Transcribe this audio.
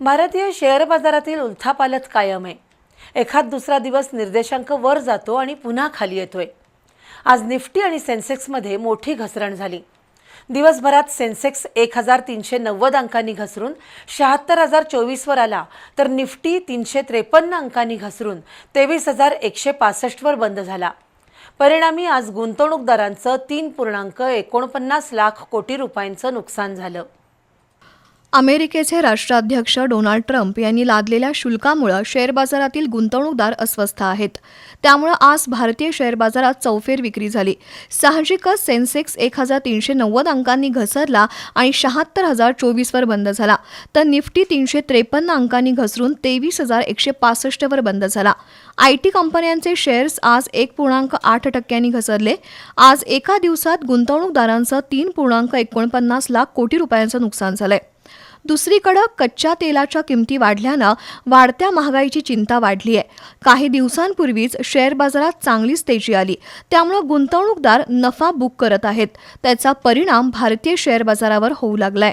भारतीय शेअर बाजारातील उलथापालथ कायम आहे. एखाद दुसरा दिवस निर्देशांक वर जातो आणि पुन्हा खाली येतोय. आज निफ्टी आणि सेन्सेक्समध्ये मोठी घसरण झाली. दिवसभरात सेन्सेक्स एक हजार तीनशे नव्वद अंकांनी घसरून शहात्तर हजार चोवीसवर आला तर निफ्टी तीनशे त्रेपन्न अंकांनी घसरून तेवीस हजार एकशे पासष्टवर बंद झाला. परिणामी आज गुंतवणूकदारांचं तीन पूर्णांक एकोणपन्नास लाख कोटी रुपयांचं नुकसान झालं. अमेरिकेचे राष्ट्राध्यक्ष डोनाल्ड ट्रम्प यांनी लादलेल्या शुल्कामुळे शेअर बाजारातील गुंतवणूकदार अस्वस्थ आहेत. त्यामुळे आज भारतीय शेअर बाजारात चौफेर विक्री झाली. साहजिकच सेन्सेक्स एक हजार तीनशे नव्वद अंकांनी घसरला आणि शहात्तर हजार चोवीसवर बंद झाला. तर निफ्टी तीनशे त्रेपन्न अंकांनी घसरून तेवीस हजार एकशे पासष्टवर बंद झाला. आय टी कंपन्यांचे शेअर्स आज एक पूर्णांक आठ टक्क्यांनी घसरले. आज एका दिवसात गुंतवणूकदारांचं तीन पूर्णांक एकोणपन्नास लाख कोटी रुपयांचं नुकसान झालंय. दुसरीकडे कच्च्या तेलाच्या किमती वाढल्यानं वाढत्या महागाईची चिंता वाढली आहे. काही दिवसांपूर्वीच शेअर बाजारात चांगलीच तेजी आली. त्यामुळं गुंतवणूकदार नफा बुक करत आहेत. त्याचा परिणाम भारतीय शेअर बाजारावर होऊ लागलाय.